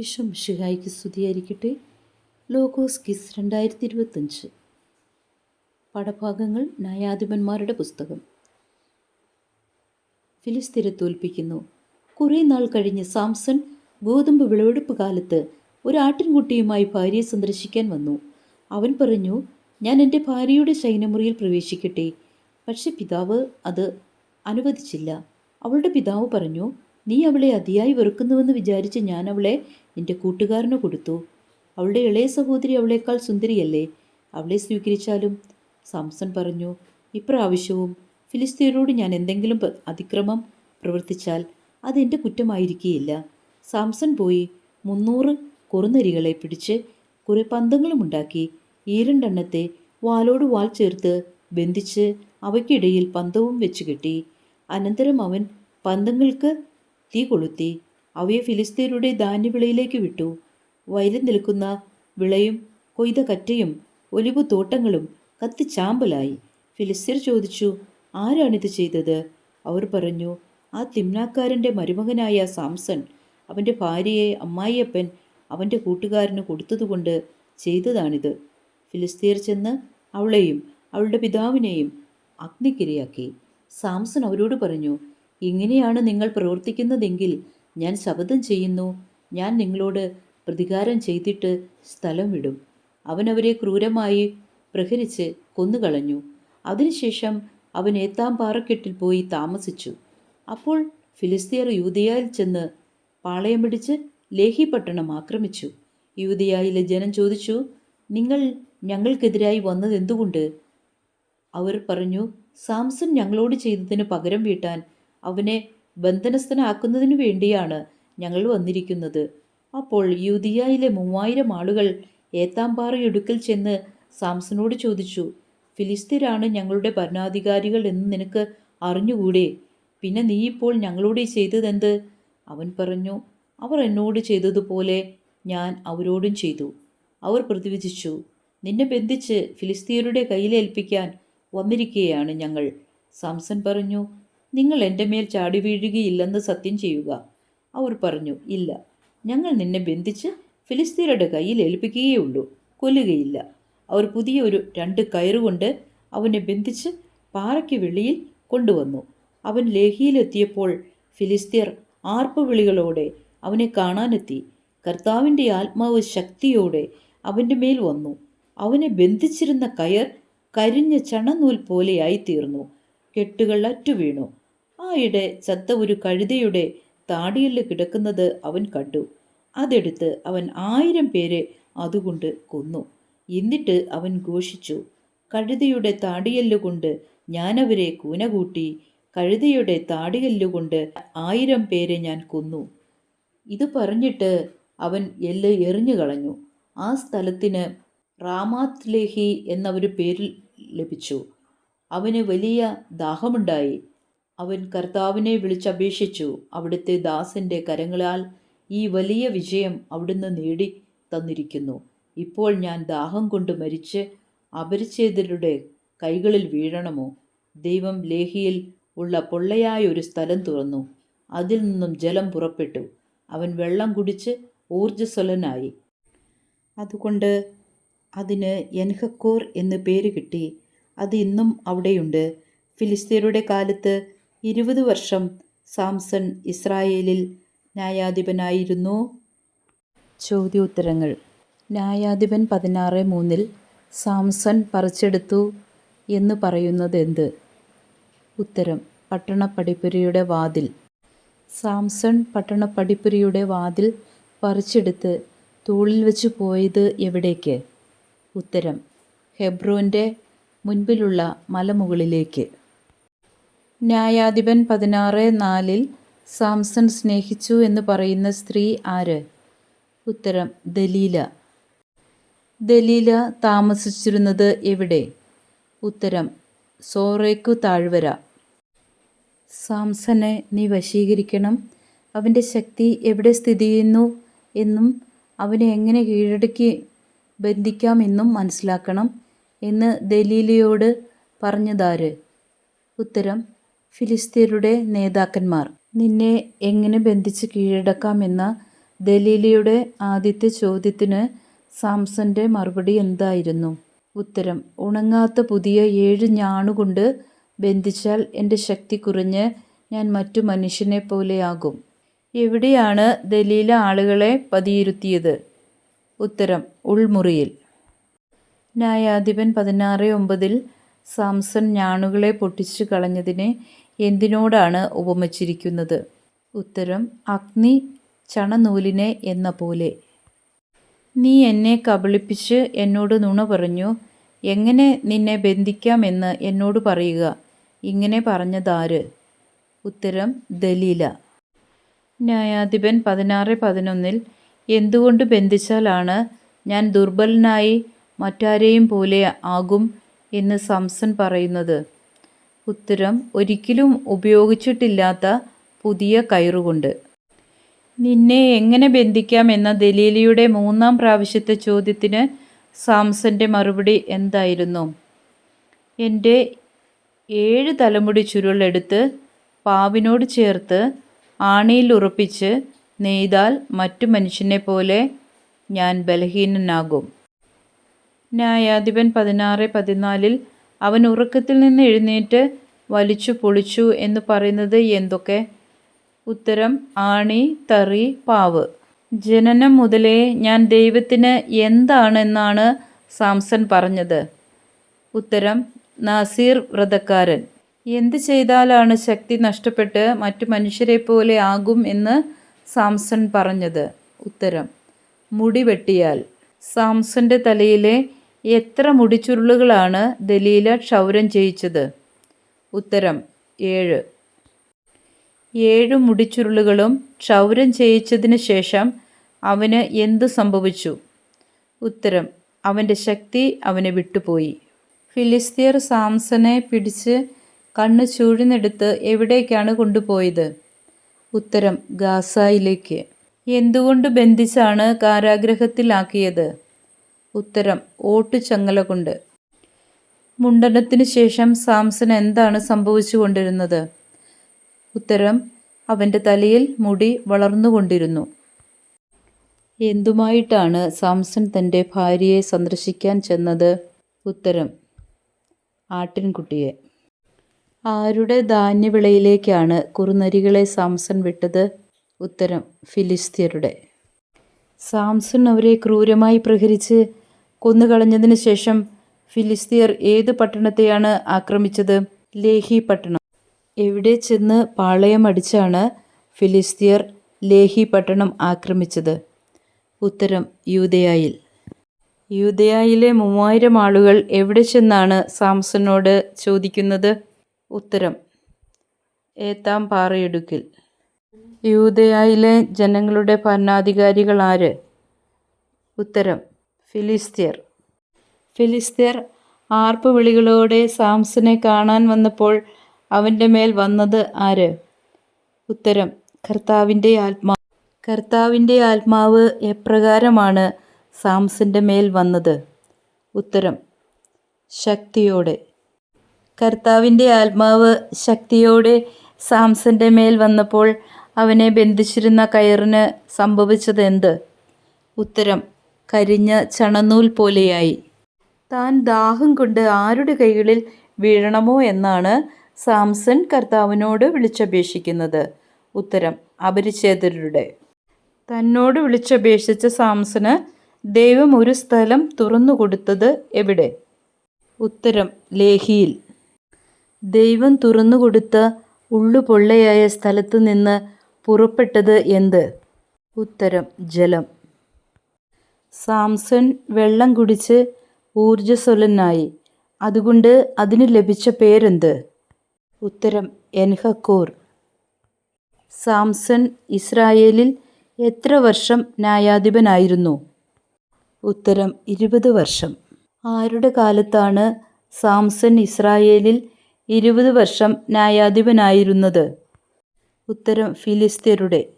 യേശു ഷിഹായിക്ക് സ്തുതിയായിരിക്കട്ടെ. Logos kiss രണ്ടായിരത്തി ഇരുപത്തഞ്ച് പടഭാഗങ്ങൾ ന്യായാധിപന്മാരുടെ പുസ്തകം. ഫിലിസ്തീനെ തോൽപ്പിക്കുന്നു. കുറേ നാൾ കഴിഞ്ഞ് സാംസൺ ഗോതമ്പ് വിളവെടുപ്പ് കാലത്ത് ഒരു ആട്ടിൻകുട്ടിയുമായി ഭാര്യയെ സന്ദർശിക്കാൻ വന്നു. അവൻ പറഞ്ഞു ഞാൻ എന്റെ ഭാര്യയുടെ ശയനമുറിയിൽ പ്രവേശിക്കട്ടെ. പക്ഷെ പിതാവ് അത് അനുവദിച്ചില്ല. അവളുടെ പിതാവ് പറഞ്ഞു നീ അവളെ അതിയായി വെറുക്കുന്നുവെന്ന് വിചാരിച്ച് ഞാൻ അവളെ എന്റെ കൂട്ടുകാരന് കൊടുത്തു. അവളുടെ ഇളയ സഹോദരി അവളേക്കാൾ സുന്ദരിയല്ലേ? അവളെ സ്വീകരിച്ചാലും? സാംസൺ പറഞ്ഞു ഇപ്രാവശ്യവും ഫിലിസ്തീനോട് ഞാൻ എന്തെങ്കിലും അതിക്രമം പ്രവർത്തിച്ചാൽ അതെന്റെ കുറ്റമായിരിക്കുകയില്ല സാംസൺ പോയി മുന്നൂറ് കുറുനരികളെ പിടിച്ച് കുറെ പന്തങ്ങളും ഉണ്ടാക്കി. ഈ രണ്ടെണ്ണത്തെ വാലോട് വാൽ ചേർത്ത് ബന്ധിച്ച് അവയ്ക്കിടയിൽ പന്തവും വെച്ച് കെട്ടി. അനന്തരം അവൻ പന്തങ്ങൾക്ക് തീ കൊളുത്തി അവയെ ഫിലിസ്തീനയുടെ ധാന്യവിളയിലേക്ക് വിട്ടു. വയലിൽ നിൽക്കുന്ന വിളയും കൊയ്ത കറ്റയും ഒലിവു തോട്ടങ്ങളും കത്തിച്ചാമ്പലായി ഫിലിസ്തീർ ചോദിച്ചു ആരാണിത് ചെയ്തത്? അവർ പറഞ്ഞു ആ തിമ്നാക്കാരന്റെ മരുമകനായ സാംസൺ. അവന്റെ ഭാര്യയെ അമ്മായിയപ്പൻ അവന്റെ കൂട്ടുകാരന് കൊടുത്തതുകൊണ്ട് ചെയ്തതാണിത്. ഫിലിസ്തീർ ചെന്ന് അവളെയും അവളുടെ പിതാവിനെയും അഗ്നിക്കിരയാക്കി. സാംസൺ അവരോട് പറഞ്ഞു ഇങ്ങനെയാണ് നിങ്ങൾ പ്രവർത്തിക്കുന്നതെങ്കിൽ ഞാൻ ശപഥം ചെയ്യുന്നു. ഞാൻ നിങ്ങളോട് പ്രതികാരം ചെയ്തിട്ട് സ്ഥലം വിടും. അവനവരെ ക്രൂരമായി പ്രഹരിച്ച് കൊന്നുകളഞ്ഞു. അതിനുശേഷം അവൻ ഏത്താം പാറക്കെട്ടിൽ പോയി താമസിച്ചു. അപ്പോൾ ഫിലിസ്തീർ യൂതിയായിൽ ചെന്ന് പാളയം പിടിച്ച് ലേഹി പട്ടണം ആക്രമിച്ചു. യൂതിയായിലെ ജനം ചോദിച്ചു നിങ്ങൾ ഞങ്ങൾക്കെതിരായി വന്നത് എന്തുകൊണ്ട് അവർ പറഞ്ഞു സാംസൺ ഞങ്ങളോട് ചെയ്തതിന് പകരം വീട്ടാൻ അവനെ ബന്ധനസ്ഥനാക്കുന്നതിനു വേണ്ടിയാണ് ഞങ്ങൾ വന്നിരിക്കുന്നത്. അപ്പോൾ യൂതിയായിലെ മൂവായിരം ആളുകൾ ഏത്താമ്പാറയൊടുക്കൽ ചെന്ന് സാംസനോട് ചോദിച്ചു ഫിലിസ്തീരാണ് ഞങ്ങളുടെ ഭരണാധികാരികൾ എന്ന് നിനക്ക് അറിഞ്ഞുകൂടെ? പിന്നെ നീ ഇപ്പോൾ ഞങ്ങളോട് ചെയ്തതെന്ത്? അവൻ പറഞ്ഞു അവർ എന്നോട് ചെയ്തതുപോലെ ഞാൻ അവരോടും ചെയ്തു. അവർ പ്രതിവിധിച്ചു. നിന്നെ ബന്ധിച്ച് ഫിലിസ്തീനരുടെ കയ്യിലേൽപ്പിക്കാൻ വന്നിരിക്കുകയാണ് ഞങ്ങൾ. സാംസൺ പറഞ്ഞു നിങ്ങൾ എന്റെ മേൽ ചാടി വീഴുകയില്ലെന്ന് സത്യം ചെയ്യുക. അവർ പറഞ്ഞു ഇല്ല. ഞങ്ങൾ നിന്നെ ബന്ധിച്ച് ഫിലിസ്തീനയുടെ കയ്യിൽ ഏൽപ്പിക്കുകയുള്ളൂ. കൊല്ലുകയില്ല. അവർ പുതിയ ഒരു രണ്ട് കയറുകൊണ്ട് അവനെ ബന്ധിച്ച് പാറയ്ക്ക് വെളിയിൽ കൊണ്ടുവന്നു. അവൻ ലേഹിയിലെത്തിയപ്പോൾ ഫിലിസ്തീർ ആർപ്പുവിളികളോടെ അവനെ കാണാനെത്തി. കർത്താവിന്റെ ആത്മാവ് ശക്തിയോടെ അവന്റെ മേൽ വന്നു. അവനെ ബന്ധിച്ചിരുന്ന കയർ കരിഞ്ഞ ചണനൂൽ പോലെയായി തീർന്നു കെട്ടുകൾ അറ്റുവീണു. ആയിടെ ചത്ത ഒരു കഴുതയുടെ താടിയിൽ കിടക്കുന്നത് അവൻ കണ്ടു. അതെടുത്ത് അവൻ ആയിരം പേരെ അതുകൊണ്ട് കൊന്നു. എന്നിട്ട് അവൻ ഘോഷിച്ചു കഴുതയുടെ താടിയല്ലുകൊണ്ട് ഞാനവരെ കൂനകൂട്ടി കഴുതയുടെ താടിയല്ലുകൊണ്ട് ആയിരം പേരെ ഞാൻ കൊന്നു ഇത് പറഞ്ഞിട്ട് അവൻ എല്ല് എറിഞ്ഞു കളഞ്ഞു. ആ സ്ഥലത്തിന് റാമാത്ത് ലേഹി എന്ന ഒരു പേര് ലഭിച്ചു. അവന് വലിയ ദാഹമുണ്ടായി. അവൻ കർത്താവിനെ വിളിച്ചപേക്ഷിച്ചു. അവിടുത്തെ ദാസന്റെ കരങ്ങളാൽ ഈ വലിയ വിജയം അവിടുന്ന് നേടി തന്നിരിക്കുന്നു. ഇപ്പോൾ ഞാൻ ദാഹം കൊണ്ട് മരിച്ച് അപരിച്ഛേദരുടെ കൈകളിൽ വീഴണമോ? ദൈവം ലേഹിയിൽ ഉള്ള പൊള്ളയായ ഒരു സ്ഥലം തുറന്നു. അതിൽ നിന്നും ജലം പുറപ്പെട്ടു. അവൻ വെള്ളം കുടിച്ച് ഊർജസ്വലനായി. അതുകൊണ്ട് അതിന് എൻഹക്കോർ എന്ന് പേര് കിട്ടി. അത് ഇന്നും അവിടെയുണ്ട്. ഫിലിസ്തീനയുടെ കാലത്ത് ഇരുപത് വർഷം സാംസൺ ഇസ്രായേലിൽ ന്യായാധിപനായിരുന്നു. ചോദ്യോത്തരങ്ങൾ. ന്യായാധിപൻ പതിനാറ് മൂന്നിൽ സാംസൺ പറിച്ചെടുത്തു എന്ന് പറയുന്നത് എന്ത് ഉത്തരം പട്ടണപ്പടിപ്പുരയുടെ വാതിൽ. സാംസൺ പട്ടണപ്പടിപ്പുരയുടെ വാതിൽ പറിച്ചെടുത്ത് തൂളിൽ വെച്ച് പോയത് എവിടേക്ക്? ഉത്തരം ഹെബ്രോന്റെ മുൻപിലുള്ള മലമുകളിലേക്ക്. ന്യായാധിപൻ പതിനാറ് നാലിൽ സാംസൺ സ്നേഹിച്ചു എന്ന് പറയുന്ന സ്ത്രീ ആര്? ഉത്തരം ദലീല. ദലീല താമസിച്ചിരുന്നത് എവിടെ? ഉത്തരം സോറേക്കു താഴ്വര. സാംസനെ നീ വശീകരിക്കണം. അവന്റെ ശക്തി എവിടെ സ്ഥിതി ചെയ്യുന്നു എന്നും അവനെ എങ്ങനെ കീഴടക്കി ബന്ധിക്കാമെന്നും മനസ്സിലാക്കണം എന്ന് ദലീലയോട് പറഞ്ഞതാര്? ഉത്തരം ഫിലിസ്തീനരുടെ നേതാക്കന്മാർ. നിന്നെ എങ്ങനെ ബന്ധിച്ച് കീഴടക്കാമെന്ന ദലീലയുടെ ആദ്യത്തെ ചോദ്യത്തിന് സാംസന്റെ മറുപടി എന്തായിരുന്നു? ഉത്തരം ഉണങ്ങാത്ത പുതിയ ഏഴ് ഞാണുകൊണ്ട് ബന്ധിച്ചാൽ എന്റെ ശക്തി കുറഞ്ഞ് ഞാൻ മറ്റു മനുഷ്യനെ പോലെയാകും. എവിടെയാണ് ദലീല ആളുകളെ പതിയിരുത്തിയത്? ഉത്തരം ഉൾമുറിയിൽ. ന്യായാധിപൻ പതിനാറ് ഒമ്പതിൽ സാംസൺ ഞാണുകളെ പൊട്ടിച്ചു കളഞ്ഞതിനെ എന്തിനോടാണ് ഉപമിച്ചിരിക്കുന്നത്? ഉത്തരം അഗ്നി ചണനൂലിനെ എന്ന പോലെ. നീ എന്നെ കബളിപ്പിച്ച് എന്നോട് നുണ പറഞ്ഞു. എങ്ങനെ നിന്നെ ബന്ധിക്കാമെന്ന് എന്നോട് പറയുക? ഇങ്ങനെ പറഞ്ഞതാര്? ഉത്തരം ദലീല. ന്യായാധിപൻ പതിനാറ് പതിനൊന്നിൽ എന്തുകൊണ്ട് ബന്ധിച്ചാലാണ് ഞാൻ ദുർബലനായി മറ്റാരെയും പോലെ ആകും എന്ന് സംസൺ പറയുന്നത്. ഉത്തരം ഒരിക്കലും ഉപയോഗിച്ചിട്ടില്ലാത്ത പുതിയ കയറുകൊണ്ട്. നിന്നെ എങ്ങനെ ബന്ധിക്കാം എന്ന ദലീലയുടെ മൂന്നാം പ്രാവശ്യത്തെ ചോദ്യത്തിന് സാംസന്റെ മറുപടി എന്തായിരുന്നു? എന്റെ ഏഴ് തലമുടി ചുരുളെടുത്ത് പാവിനോട് ചേർത്ത് ആണിയിൽ ഉറപ്പിച്ച് നെയ്താൽ മറ്റു മനുഷ്യനെ പോലെ ഞാൻ ബലഹീനനാകും. ന്യായാധിപൻ പതിനാറ് പതിനാലിൽ അവൻ ഉറക്കത്തിൽ നിന്ന് എഴുന്നേറ്റ് വലിച്ചു പൊളിച്ചു എന്ന് പറയുന്നത് എന്തൊക്കെ? ഉത്തരം ആണി തറി പാവ്. ജനനം മുതലേ ഞാൻ ദൈവത്തിന് എന്താണെന്നാണ് സാംസൺ പറഞ്ഞത്. ഉത്തരം നാസീർ വ്രതക്കാരൻ. എന്ത് ചെയ്താലാണ് ശക്തി നഷ്ടപ്പെട്ട് മറ്റു മനുഷ്യരെ പോലെ ആകും എന്ന് സാംസൺ പറഞ്ഞത്? ഉത്തരം മുടി വെട്ടിയാൽ. സാംസന്റെ തലയിലെ എത്ര മുടിച്ചുരുളുകളാണ് ദലീല ക്ഷൗരം ചെയ്യിച്ചത്? ഉത്തരം ഏഴ്. ഏഴ് മുടിച്ചുരുളുകളും ക്ഷൗരം ചെയ്യിച്ചതിന് ശേഷം അവന് എന്തു സംഭവിച്ചു? ഉത്തരം അവന്റെ ശക്തി അവനെ വിട്ടുപോയി. ഫിലിസ്തീർ സാംസനെ പിടിച്ച് കണ്ണ് ചൂഴ്ന്നെടുത്ത് എവിടേക്കാണ് കൊണ്ടുപോയത്? ഉത്തരം ഗാസായിലേക്ക്. എന്തുകൊണ്ട് ബന്ധിച്ചാണ് കാരാഗ്രഹത്തിലാക്കിയത്? ഉത്തരം ഓട്ടുചങ്ങല കൊണ്ട് മുണ്ടനത്തിന് ശേഷം സാംസൺ എന്താണ് സംഭവിച്ചുകൊണ്ടിരുന്നത്? ഉത്തരം അവന്റെ തലയിൽ മുടി വളർന്നുകൊണ്ടിരുന്നു. എന്തുമായിട്ടാണ് സാംസൺ തന്റെ ഭാര്യയെ സന്ദർശിക്കാൻ ചെന്നത്? ഉത്തരം ആട്ടിൻകുട്ടിയെ. ആരുടെ ധാന്യവിളയിലേക്കാണ് കുറുനരികളെ സാംസൺ വിട്ടത്? ഉത്തരം ഫിലിസ്തീയരുടെ. സാംസൺ അവരെ ക്രൂരമായി പ്രഹരിച്ച് കൊന്നുകളഞ്ഞതിന് ശേഷം ഫിലിസ്തീർ ഏത് പട്ടണത്തെയാണ് ആക്രമിച്ചത്? ലേഹി പട്ടണം. എവിടെ ചെന്ന് പാളയമടിച്ചാണ് ഫിലിസ്തീർ ലേഹി പട്ടണം ആക്രമിച്ചത്? ഉത്തരം യൂതയായിൽ യൂതയായിലെ മൂവായിരം ആളുകൾ എവിടെ ചെന്നാണ് സാംസനോട് ചോദിക്കുന്നത്? ഉത്തരം ഏത്താം പാറയിടുക്കിൽ. യൂതയായിലെ ജനങ്ങളുടെ ഭരണാധികാരികൾ ആര്? ഉത്തരം ഫിലിസ്തീയർ ഫിലിസ്ത്യർ ആർപ്പ് വിളികളോടെ സാംസനെ കാണാൻ വന്നപ്പോൾ അവന്റെ മേൽ വന്നത് ആര്? ഉത്തരം കർത്താവിന്റെ ആത്മാവ് കർത്താവിന്റെ ആത്മാവ് എപ്രകാരമാണ് സാംസന്റെ മേൽ വന്നത്? ഉത്തരം ശക്തിയോടെ. കർത്താവിന്റെ ആത്മാവ് ശക്തിയോടെ സാംസന്റെ മേൽ വന്നപ്പോൾ അവനെ ബന്ധിച്ചിരുന്ന കയറിന് സംഭവിച്ചത് എന്ത് ഉത്തരം കരിഞ്ഞ ചണനൂൽ പോലെയായി. താൻ ദാഹം കൊണ്ട് ആരുടെ കൈകളിൽ വീഴണമോ എന്നാണ് സാംസൺ കർത്താവിനോട് വിളിച്ചപേക്ഷിക്കുന്നത്. ഉത്തരം അപരിച്ഛേദരുടെ തന്നോട് വിളിച്ചപേക്ഷിച്ച സാംസന് ദൈവം ഒരു സ്ഥലം തുറന്നു കൊടുത്തത് എവിടെ? ഉത്തരം ലേഹിയിൽ. ദൈവം തുറന്നു കൊടുത്ത ഉള്ളുപൊള്ളയായ സ്ഥലത്തു നിന്ന് പുറപ്പെട്ടത് എന്ത്? ഉത്തരം ജലം. സാംസൺ വെള്ളം കുടിച്ച് ഊർജസ്വലനായി. അതുകൊണ്ട് അതിന് ലഭിച്ച പേരെന്ത്? ഉത്തരം എൻഹക്കൂർ. സാംസൺ ഇസ്രായേലിൽ എത്ര വർഷം ന്യായാധിപനായിരുന്നു? ഉത്തരം ഇരുപത് വർഷം. ആരുടെ കാലത്താണ് സാംസൺ ഇസ്രായേലിൽ ഇരുപത് വർഷം ന്യായാധിപനായിരുന്നത്? ഉത്തരം ഫിലിസ്തീയരുടെ